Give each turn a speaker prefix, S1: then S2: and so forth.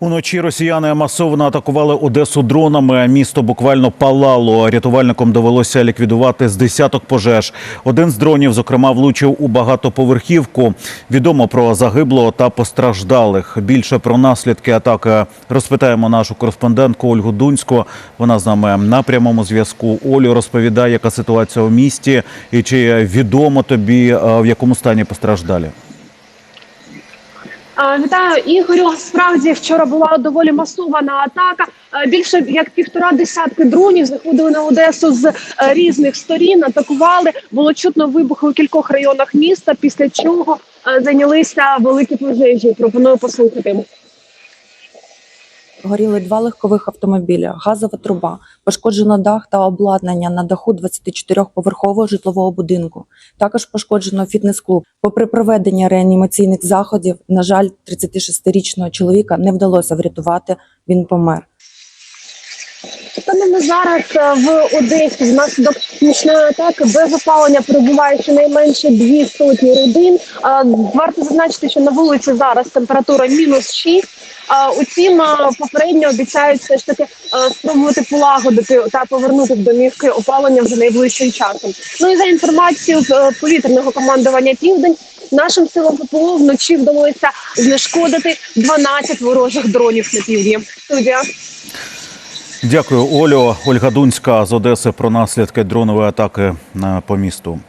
S1: Уночі росіяни масово атакували Одесу дронами. Місто буквально палало. Рятувальникам довелося ліквідувати з десяток пожеж. Один з дронів, зокрема, влучив у багатоповерхівку. Відомо про загиблого та постраждалих. Більше про наслідки атаки розпитаємо нашу кореспондентку Ольгу Дунську. Вона з нами на прямому зв'язку. Олю розповідає, яка ситуація у місті, і чи відомо тобі е, в якому стані постраждалі.
S2: Вітаю Ігорю. Справді вчора була доволі масована атака. Більше як півтора десятки дронів заходили на Одесу з е, різних сторін. Атакували. Було чутно вибухи у кількох районах міста. Після чого е, зайнялися великі пожежі. Пропоную послухати.
S3: Горіли два легкових автомобіля, газова труба, пошкоджено дах та обладнання на даху 24-поверхового житлового будинку. Також пошкоджено фітнес-клуб. Попри проведення реанімаційних заходів, на жаль, 36-річного чоловіка не вдалося врятувати. Він помер.
S2: Станемо зараз е, в Одесі внаслідок нічної атаки без опалення перебуває щонайменше дві сотні родин. Е, Варто зазначити, що на вулиці зараз температура мінус 6. Утім, попередньо обіцяють все ж таки спробувати полагодити та повернути в домівки опалення вже найближчим часом. Ну і за інформацією з е, повітряного командування Південь. Нашим силам ППО вночі вдалося знешкодити 12 ворожих дронів на півдні. Студія.
S1: Дякую, Олю. Ольга Дунська з Одеси про наслідки дронової атаки е, по місту.